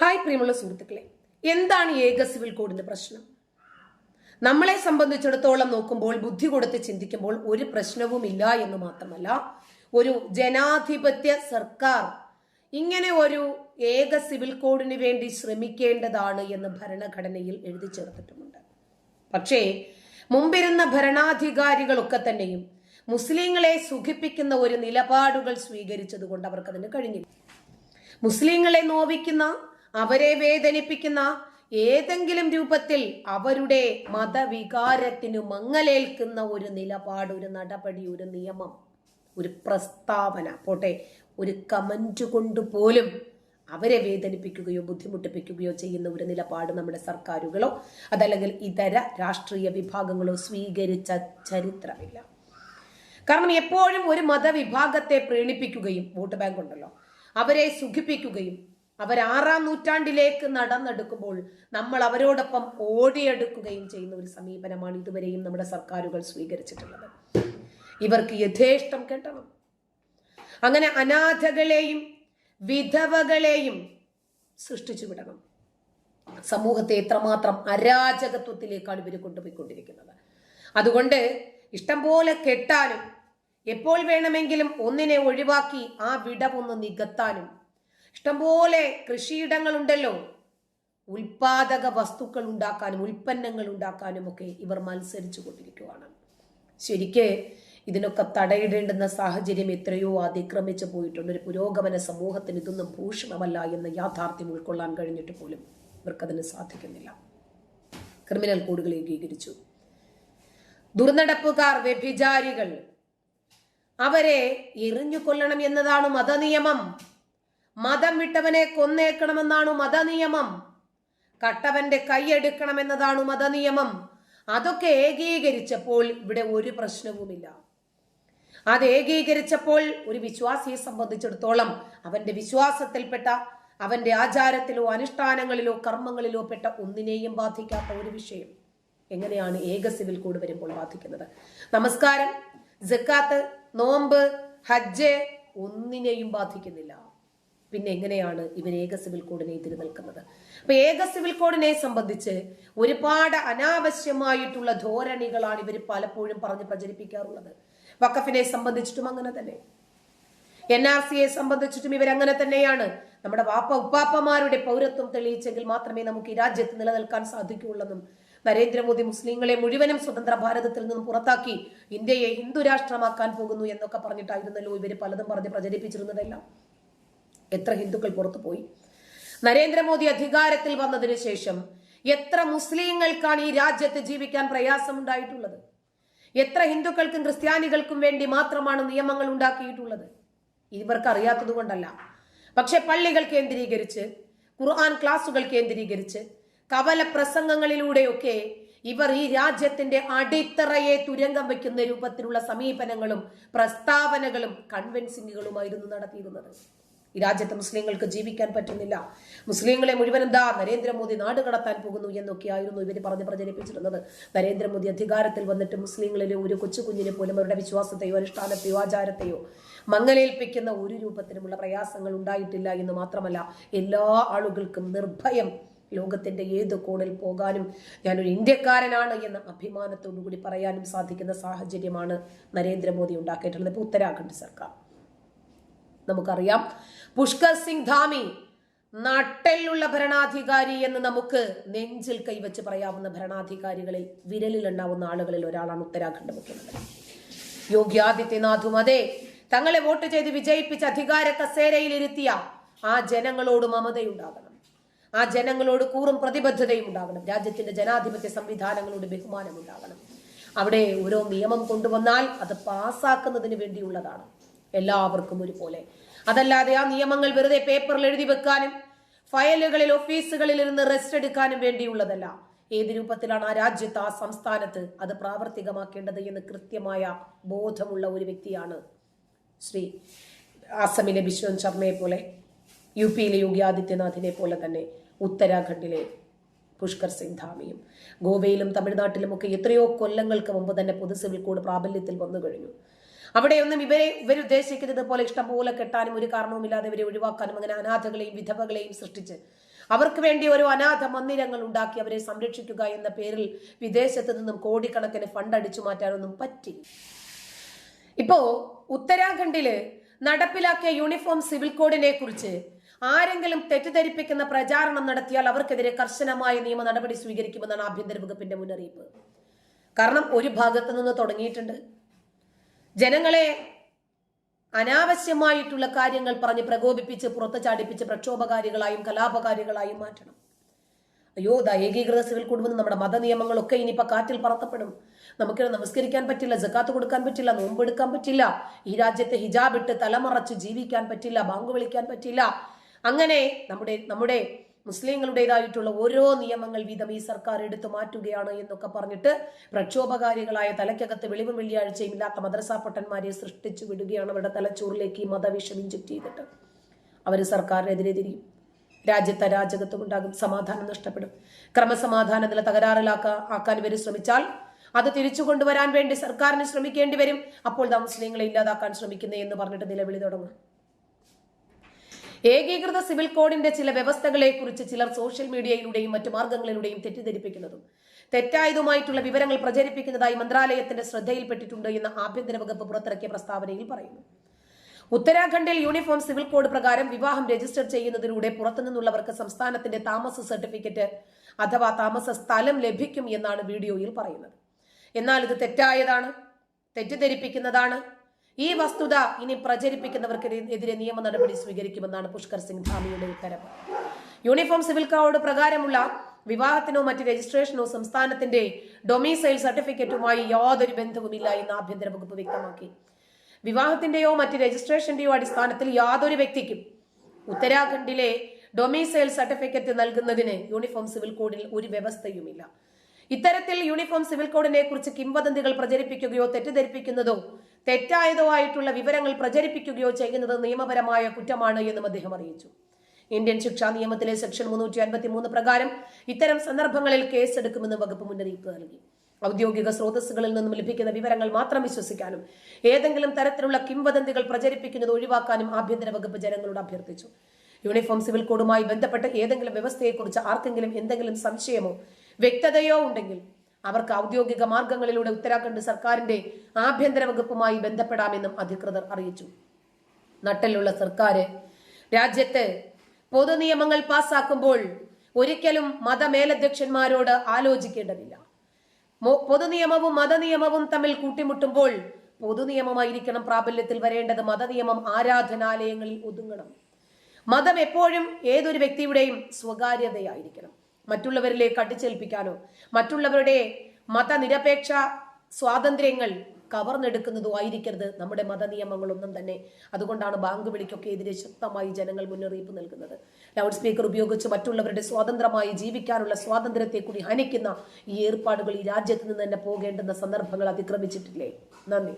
Hi പ്രിയമുള്ള സുഹൃത്തുക്കളെ എന്താണ് ഏക സിവിൽ കോഡിന്റെ പ്രശ്നം? നമ്മളെ സംബന്ധിച്ചിടത്തോളം നോക്കുമ്പോൾ ബുദ്ധി കൊടുത്ത് ചിന്തിക്കുമ്പോൾ ഒരു പ്രശ്നവുമില്ല എന്ന് മാത്രമല്ല ഒരു ജനാധിപത്യ സർക്കാർ ഇങ്ങനെ ഒരു ഏക സിവിൽ കോഡിന് വേണ്ടി ശ്രമിക്കേണ്ടതാണ് എന്ന് ഭരണഘടനയിൽ എഴുതി ചേർത്തിട്ടുമുണ്ട്. പക്ഷേ മുമ്പിരുന്ന ഭരണാധികാരികളൊക്കെ തന്നെയും മുസ്ലിങ്ങളെ സുഖിപ്പിക്കുന്ന ഒരു നിലപാടുകൾ സ്വീകരിച്ചതുകൊണ്ട് അവർക്കതിന് കഴിഞ്ഞില്ല. മുസ്ലിങ്ങളെ നോവിക്കുന്ന അവരെ വേദനിപ്പിക്കുന്ന ഏതെങ്കിലും രൂപത്തിൽ അവരുടെ മതവികാരത്തിന് മങ്ങലേൽക്കുന്ന ഒരു നിലപാട് ഒരു നടപടി ഒരു നിയമം ഒരു പ്രസ്താവന പോട്ടെ ഒരു കമന്റ് കൊണ്ട് പോലും അവരെ വേദനിപ്പിക്കുകയോ ബുദ്ധിമുട്ടിപ്പിക്കുകയോ ചെയ്യുന്ന ഒരു നിലപാട് നമ്മുടെ സർക്കാരുകളോ അതല്ലെങ്കിൽ ഇതര രാഷ്ട്രീയ വിഭാഗങ്ങളോ സ്വീകരിച്ച ചരിത്രമില്ല. കാരണം എപ്പോഴും ഒരു മതവിഭാഗത്തെ പ്രീണിപ്പിക്കുകയും വോട്ട് ബാങ്ക് ഉണ്ടല്ലോ അവരെ സുഖിപ്പിക്കുകയും അവർ ആറാം നൂറ്റാണ്ടിലേക്ക് നടന്നെടുക്കുമ്പോൾ നമ്മൾ അവരോടൊപ്പം ഓടിയെടുക്കുകയും ചെയ്യുന്ന ഒരു സമീപനമാണ് ഇതുവരെയും നമ്മുടെ സർക്കാരുകൾ സ്വീകരിച്ചിട്ടുള്ളത്. ഇവർക്ക് യഥേഷ്ടം കേട്ടണം. അങ്ങനെ അനാഥകളെയും വിധവകളെയും സൃഷ്ടിച്ചു വിടണം. സമൂഹത്തെ എത്രമാത്രം അരാജകത്വത്തിലേക്കാണ് ഇവർ കൊണ്ടുപോയിക്കൊണ്ടിരിക്കുന്നത്. അതുകൊണ്ട് ഇഷ്ടം പോലെ കെട്ടാനും എപ്പോൾ വേണമെങ്കിലും ഒന്നിനെ ഒഴിവാക്കി ആ വിടവൊന്ന് നികത്താനും ഇഷ്ടംപോലെ കൃഷിയിടങ്ങളുണ്ടല്ലോ. ഉൽപാദക വസ്തുക്കൾ ഉണ്ടാക്കാനും ഉൽപ്പന്നങ്ങൾ ഉണ്ടാക്കാനും ഒക്കെ ഇവർ മത്സരിച്ചു കൊണ്ടിരിക്കുകയാണ് ശരിക്ക് ഇതിനൊക്കെ തടയിടേണ്ടുന്ന സാഹചര്യം എത്രയോ അതിക്രമിച്ചു പോയിട്ടുണ്ട്. ഒരു പുരോഗമന സമൂഹത്തിന് ഇതൊന്നും ഭൂഷണമല്ല എന്ന യാഥാർത്ഥ്യം ഉൾക്കൊള്ളാൻ കഴിഞ്ഞിട്ട് പോലും ഇവർക്കതിന് സാധിക്കുന്നില്ല. ക്രിമിനൽ കോഡുകൾ ഏകീകരിച്ചു. ദുർനടപ്പുകാർ വ്യഭിചാരികൾ അവരെ എറിഞ്ഞു കൊല്ലണം എന്നതാണ് മതനിയമം. മതം വിട്ടവനെ കൊന്നേക്കണമെന്നാണു മതനിയമം. കട്ടവന്റെ കൈയെടുക്കണമെന്നതാണു മതനിയമം. അതൊക്കെ ഏകീകരിച്ചപ്പോൾ ഇവിടെ ഒരു പ്രശ്നവുമില്ല. അത് ഏകീകരിച്ചപ്പോൾ ഒരു വിശ്വാസിയെ സംബന്ധിച്ചിടത്തോളം അവന്റെ വിശ്വാസത്തിൽപ്പെട്ട അവന്റെ ആചാരത്തിലോ അനുഷ്ഠാനങ്ങളിലോ കർമ്മങ്ങളിലോ പെട്ട ഒന്നിനെയും ബാധിക്കാത്ത ഒരു വിഷയം. എങ്ങനെയാണ് ഏക സിവിൽ കോഡ് വരുമ്പോൾ ബാധിക്കുന്നത്? നമസ്കാരം. ജക്കാത്ത് നോമ്പ് ഹജ്ജ് ഒന്നിനെയും ബാധിക്കുന്നില്ല. പിന്നെ എങ്ങനെയാണ് ഇവർ ഏക സിവിൽ കോഡിനെ എതിര് നിൽക്കുന്നത്? അപ്പൊ ഏക സിവിൽ കോഡിനെ സംബന്ധിച്ച് ഒരുപാട് അനാവശ്യമായിട്ടുള്ള ധോരണികളാണ് ഇവർ പലപ്പോഴും പറഞ്ഞ് പ്രചരിപ്പിക്കാറുള്ളത്. വക്കഫിനെ സംബന്ധിച്ചിട്ടും അങ്ങനെ തന്നെ. എൻ ആർ സിയെ സംബന്ധിച്ചിട്ടും ഇവരങ്ങനെ തന്നെയാണ്. നമ്മുടെ വാപ്പ ഉപ്പാപ്പമാരുടെ പൗരത്വം തെളിയിച്ചെങ്കിൽ മാത്രമേ നമുക്ക് ഈ രാജ്യത്ത് നിലനിൽക്കാൻ സാധിക്കുകയുള്ളെന്നും നരേന്ദ്രമോദി മുസ്ലിങ്ങളെ മുഴുവനും സ്വതന്ത്ര ഭാരതത്തിൽ നിന്നും പുറത്താക്കി ഇന്ത്യയെ ഹിന്ദു രാഷ്ട്രമാക്കാൻ പോകുന്നു എന്നൊക്കെ പറഞ്ഞിട്ടായിരുന്നല്ലോ ഇവർ പലതും പറഞ്ഞ് പ്രചരിപ്പിച്ചിരുന്നതെല്ലാം. എത്ര ഹിന്ദുക്കൾ പുറത്തു പോയി? നരേന്ദ്രമോദി അധികാരത്തിൽ വന്നതിന് ശേഷം എത്ര മുസ്ലിങ്ങൾക്കാണ് ഈ രാജ്യത്ത് ജീവിക്കാൻ പ്രയാസമുണ്ടായിട്ടുള്ളത്? എത്ര ഹിന്ദുക്കൾക്കും ക്രിസ്ത്യാനികൾക്കും വേണ്ടി മാത്രമാണ് നിയമങ്ങൾ ഉണ്ടാക്കിയിട്ടുള്ളത്? ഇവർക്ക് അറിയാത്തത് കൊണ്ടല്ല. പക്ഷെ പള്ളികൾ കേന്ദ്രീകരിച്ച് ഖുർആൻ ക്ലാസുകൾ കേന്ദ്രീകരിച്ച് കവല പ്രസംഗങ്ങളിലൂടെയൊക്കെ ഇവർ ഈ രാജ്യത്തിന്റെ അടിത്തറയെ തുരങ്കം വയ്ക്കുന്ന രൂപത്തിലുള്ള സമീപനങ്ങളും പ്രസ്താവനകളും കൺവെൻസിങ്ങുകളുമായിരുന്നു നടത്തിയിരുന്നത്. ഈ രാജ്യത്ത് മുസ്ലിങ്ങൾക്ക് ജീവിക്കാൻ പറ്റുന്നില്ല. മുസ്ലിങ്ങളെ മുഴുവൻ എന്താ നരേന്ദ്രമോദി നാട് കടത്താൻ പോകുന്നു എന്നൊക്കെയായിരുന്നു ഇവർ പറഞ്ഞ് പ്രചരിപ്പിച്ചിരുന്നത്. നരേന്ദ്രമോദി അധികാരത്തിൽ വന്നിട്ട് മുസ്ലിങ്ങളിലെ ഒരു കൊച്ചു കുഞ്ഞിനെ പോലും അവരുടെ വിശ്വാസത്തെയോ അനുഷ്ഠാനത്തെയോ ആചാരത്തെയോ മങ്ങലേൽപ്പിക്കുന്ന ഒരു രൂപത്തിലുമുള്ള പ്രയാസങ്ങൾ ഉണ്ടായിട്ടില്ല എന്ന് മാത്രമല്ല എല്ലാ ആളുകൾക്കും നിർഭയം ലോകത്തിന്റെ ഏത് കോണിൽ പോകാനും ഞാനൊരു ഇന്ത്യക്കാരനാണ് എന്ന അഭിമാനത്തോടു കൂടി പറയാനും സാധിക്കുന്ന സാഹചര്യമാണ് നരേന്ദ്രമോദി ഉണ്ടാക്കിയിട്ടുള്ളത്. ഇപ്പോൾ ഉത്തരാഖണ്ഡ് സർക്കാർ. നമുക്കറിയാം പുഷ്കർ സിംഗ് ധാമി നട്ടെല്ലുള്ള ഭരണാധികാരി എന്ന് നമുക്ക് നെഞ്ചിൽ കൈവച്ച് പറയാവുന്ന ഭരണാധികാരികളിൽ വിരലിലുണ്ടാവുന്ന ആളുകളിൽ ഒരാളാണ് ഉത്തരാഖണ്ഡ് മുഖ്യമന്ത്രി. യോഗി ആദിത്യനാഥും അതെ തങ്ങളെ വോട്ട് ചെയ്ത് വിജയിപ്പിച്ച് അധികാര കസേരയിൽ ഇരുത്തിയ ആ ജനങ്ങളോട് മമതയുണ്ടാകണം ആ ജനങ്ങളോട് കൂറും പ്രതിബദ്ധതയും ഉണ്ടാകണം. രാജ്യത്തിന്റെ ജനാധിപത്യ സംവിധാനങ്ങളോട് ബഹുമാനം ഉണ്ടാകണം അവിടെ ഓരോ നിയമം കൊണ്ടുവന്നാൽ അത് പാസ്സാക്കുന്നതിന് വേണ്ടിയുള്ളതാണ്. എല്ലാവർക്കും ഒരുപോലെ അതല്ലാതെ ആ നിയമങ്ങൾ വെറുതെ പേപ്പറിൽ എഴുതി വെക്കാനും ഫയലുകളിൽ ഓഫീസുകളിൽ ഇരുന്ന് റെസ്റ്റ് എടുക്കാനും വേണ്ടിയുള്ളതല്ല. ഏത് രൂപത്തിലാണ് ആ രാജ്യത്ത് ആ സംസ്ഥാനത്ത് അത് പ്രാവർത്തികമാക്കേണ്ടത് എന്ന് കൃത്യമായ ബോധമുള്ള ഒരു വ്യക്തിയാണ് ശ്രീ ആസമിലെ ബിശ്വന്ത് ശർമ്മയെ പോലെ യു പിയിലെ യോഗി ആദിത്യനാഥിനെ പോലെ തന്നെ ഉത്തരാഖണ്ഡിലെ പുഷ്കർ സിംഗ് ധാമിയും. ഗോവയിലും തമിഴ്നാട്ടിലും ഒക്കെ എത്രയോ കൊല്ലങ്ങൾക്ക് മുമ്പ് തന്നെ പൊതു സിവിൽ കോഡ് പ്രാബല്യത്തിൽ വന്നു കഴിഞ്ഞു. അവിടെയൊന്നും ഇവരെ ഇവരുദ്ദേശിക്കുന്നത് പോലെ ഇഷ്ടംപോലെ കെട്ടാനും ഒരു കാരണവുമില്ലാതെ ഇവരെ ഒഴിവാക്കാനും അങ്ങനെ അനാഥകളെയും വിധവകളെയും സൃഷ്ടിച്ച്. അവർക്ക് വേണ്ടി ഒരു അനാഥ മന്ദിരങ്ങൾ ഉണ്ടാക്കി അവരെ സംരക്ഷിക്കുക എന്ന പേരിൽ വിദേശത്ത് നിന്നും കോടിക്കണക്കിന് ഫണ്ട് അടിച്ചു മാറ്റാനൊന്നും പറ്റി ഇപ്പോ ഉത്തരാഖണ്ഡിൽ നടപ്പിലാക്കിയ യൂണിഫോം സിവിൽ കോഡിനെ കുറിച്ച് ആരെങ്കിലും തെറ്റിദ്ധരിപ്പിക്കുന്ന പ്രചാരണം നടത്തിയാൽ അവർക്കെതിരെ കർശനമായ നിയമ നടപടി സ്വീകരിക്കുമെന്നാണ് ആഭ്യന്തര വകുപ്പിന്റെ മുന്നറിയിപ്പ്. കാരണം ഒരു ഭാഗത്ത് നിന്ന് തുടങ്ങിയിട്ടുണ്ട്. ജനങ്ങളെ അനാവശ്യമായിട്ടുള്ള കാര്യങ്ങൾ പറഞ്ഞ് പ്രകോപിപ്പിച്ച് പുറത്ത് ചാടിപ്പിച്ച് പ്രക്ഷോഭകാരികളായും കലാപകാരികളായും മാറ്റണം. അയ്യോ ദാ ഏകീകൃത സിവിൽ കുടുംബം നമ്മുടെ മതനിയമങ്ങളൊക്കെ ഇനിയിപ്പോൾ കാറ്റിൽ പറത്തപ്പെടും. നമുക്ക് നമസ്കരിക്കാൻ പറ്റില്ല ജക്കാത്ത് കൊടുക്കാൻ പറ്റില്ല നോമ്പെടുക്കാൻ പറ്റില്ല ഈ രാജ്യത്തെ ഹിജാബിട്ട് തലമറച്ച് ജീവിക്കാൻ പറ്റില്ല ബാങ്ക് വിളിക്കാൻ പറ്റില്ല. അങ്ങനെ നമ്മുടെ നമ്മുടെ മുസ്ലിങ്ങളുടേതായിട്ടുള്ള ഓരോ നിയമങ്ങൾ വീതം ഈ സർക്കാർ എടുത്തു മാറ്റുകയാണ് എന്നൊക്കെ പറഞ്ഞിട്ട് പ്രക്ഷോഭകാരികളായ തലയ്ക്കകത്ത് വെളിവും വെള്ളിയാഴ്ചയും ഇല്ലാത്ത മദ്രസാ പൊട്ടന്മാരെ സൃഷ്ടിച്ചു വിടുകയാണ് അവരുടെ തലച്ചോറിലേക്ക് ഈ മതവിഷം ഇഞ്ചക്ട് ചെയ്തിട്ട്. അവർ സർക്കാരിനെതിരെ തിരിയും. രാജ്യത്ത് അരാജകത്വം ഉണ്ടാകും സമാധാനം നഷ്ടപ്പെടും. ക്രമസമാധാന നില തകരാറിലാക്ക ആക്കാൻ ഇവർ ശ്രമിച്ചാൽ അത് തിരിച്ചു കൊണ്ടുവരാൻ വേണ്ടി സർക്കാരിന് ശ്രമിക്കേണ്ടി വരും. അപ്പോൾ ദാ മുസ്ലിങ്ങളെ ഇല്ലാതാക്കാൻ ശ്രമിക്കുന്നേ എന്ന് പറഞ്ഞിട്ട് നിലവിളി തുടങ്ങും. ഏകീകൃത സിവിൽ കോഡിന്റെ ചില വ്യവസ്ഥകളെ കുറിച്ച് ചിലർ സോഷ്യൽ മീഡിയയിലൂടെയും മറ്റു മാർഗങ്ങളിലൂടെയും തെറ്റിദ്ധരിപ്പിക്കുന്നതും. തെറ്റായതുമായിട്ടുള്ള വിവരങ്ങൾ പ്രചരിപ്പിക്കുന്നതായി മന്ത്രാലയത്തിന്റെ ശ്രദ്ധയിൽപ്പെട്ടിട്ടുണ്ട് എന്ന് ആഭ്യന്തര വകുപ്പ് പുറത്തിറക്കിയ പ്രസ്താവനയിൽ പറയുന്നു. ഉത്തരാഖണ്ഡിൽ യൂണിഫോം സിവിൽ കോഡ് പ്രകാരം വിവാഹം രജിസ്റ്റർ ചെയ്യുന്നതിലൂടെ പുറത്തുനിന്നുള്ളവർക്ക് സംസ്ഥാനത്തിന്റെ താമസ സർട്ടിഫിക്കറ്റ് അഥവാ താമസ സ്ഥലം ലഭിക്കും എന്നാണ് വീഡിയോയിൽ പറയുന്നത്. എന്നാൽ ഇത് തെറ്റായതാണ് തെറ്റിദ്ധരിപ്പിക്കുന്നതാണ് ഈ വസ്തുത ഇനി പ്രചരിപ്പിക്കുന്നവർക്കെതിരെ നിയമ നടപടി സ്വീകരിക്കുമെന്നാണ് പുഷ്കർ സിംഗ് ധാമിയുടെ ഉത്തരവ് യൂണിഫോം സിവിൽ കോഡ് പ്രകാരമുള്ള വിവാഹത്തിനോ മറ്റ് രജിസ്ട്രേഷനോ സംസ്ഥാനത്തിന്റെ ഡൊമിസൈൽ സർട്ടിഫിക്കറ്റുമായി യാതൊരു ബന്ധവുമില്ല എന്ന് ആഭ്യന്തര വകുപ്പ് വ്യക്തമാക്കി. വിവാഹത്തിന്റെയോ മറ്റ് രജിസ്ട്രേഷന്റെയോ അടിസ്ഥാനത്തിൽ യാതൊരു വ്യക്തിക്കും ഉത്തരാഖണ്ഡിലെ ഡൊമിസൈൽ സർട്ടിഫിക്കറ്റ് നൽകുന്നതിന് യൂണിഫോം സിവിൽ കോഡിൽ ഒരു വ്യവസ്ഥയുമില്ല. ഇത്തരത്തിൽ യൂണിഫോം സിവിൽ കോഡിനെ കുറിച്ച് കിംവദന്തികൾ പ്രചരിപ്പിക്കുകയോ തെറ്റിദ്ധരിപ്പിക്കുന്നതോ തെറ്റായതോ ആയിട്ടുള്ള വിവരങ്ങൾ പ്രചരിപ്പിക്കുകയോ ചെയ്യുന്നത് നിയമപരമായ കുറ്റമാണ് എന്നും അദ്ദേഹം അറിയിച്ചു. ഇന്ത്യൻ ശിക്ഷാ നിയമത്തിലെ സെക്ഷൻ മുന്നൂറ്റി അൻപത്തി മൂന്ന് പ്രകാരം ഇത്തരം സന്ദർഭങ്ങളിൽ കേസെടുക്കുമെന്ന് വകുപ്പ് മുന്നറിയിപ്പ് നൽകി. ഔദ്യോഗിക സ്രോതസ്സുകളിൽ നിന്നും ലഭിക്കുന്ന വിവരങ്ങൾ മാത്രം വിശ്വസിക്കാനും ഏതെങ്കിലും തരത്തിലുള്ള കിംവദന്തികൾ പ്രചരിപ്പിക്കുന്നത് ഒഴിവാക്കാനും ആഭ്യന്തര വകുപ്പ് ജനങ്ങളോട് അഭ്യർത്ഥിച്ചു. യൂണിഫോം സിവിൽ കോഡുമായി ബന്ധപ്പെട്ട് ഏതെങ്കിലും വ്യവസ്ഥയെക്കുറിച്ച് ആർക്കെങ്കിലും എന്തെങ്കിലും സംശയമോ വ്യക്തതയോ ഉണ്ടെങ്കിൽ അവർക്ക് ഔദ്യോഗിക മാർഗങ്ങളിലൂടെ ഉത്തരാഖണ്ഡ് സർക്കാരിന്റെ ആഭ്യന്തര വകുപ്പുമായി ബന്ധപ്പെടാമെന്നും അധികൃതർ അറിയിച്ചു. നട്ടലുള്ള സർക്കാർ രാജ്യത്ത് പൊതുനിയമങ്ങൾ പാസാക്കുമ്പോൾ ഒരിക്കലും മതമേലധ്യക്ഷന്മാരോട് ആലോചിക്കേണ്ടതില്ല. പൊതുനിയമവും മതനിയമവും തമ്മിൽ കൂട്ടിമുട്ടുമ്പോൾ പൊതുനിയമമായിരിക്കണം പ്രാബല്യത്തിൽ വരേണ്ടത്. മതനിയമം ആരാധനാലയങ്ങളിൽ ഒതുങ്ങണം. മതം എപ്പോഴും ഏതൊരു വ്യക്തിയുടെയും സ്വകാര്യതയായിരിക്കണം. മറ്റുള്ളവരിലേക്ക് അടിച്ചേൽപ്പിക്കാനോ. മറ്റുള്ളവരുടെ മതനിരപേക്ഷ സ്വാതന്ത്ര്യങ്ങൾ കവർന്നെടുക്കുന്നതോ ആയിരിക്കരുത്. നമ്മുടെ മതനിയമങ്ങളൊന്നും തന്നെ. അതുകൊണ്ടാണ് ബാങ്ക് വിളിക്കൊക്കെ എതിരെ ശക്തമായി ജനങ്ങൾ മുന്നറിയിപ്പ് നൽകുന്നത്. ലൗഡ് സ്പീക്കർ ഉപയോഗിച്ച് മറ്റുള്ളവരുടെ സ്വതന്ത്രമായി ജീവിക്കാനുള്ള സ്വാതന്ത്ര്യത്തെ കൂടി ഹനിക്കുന്ന ഈ ഏർപ്പാടുകൾ ഈ രാജ്യത്ത് നിന്ന് തന്നെ പോകേണ്ടുന്ന സന്ദർഭങ്ങൾ അതിക്രമിച്ചിട്ടില്ലേ? നന്ദി.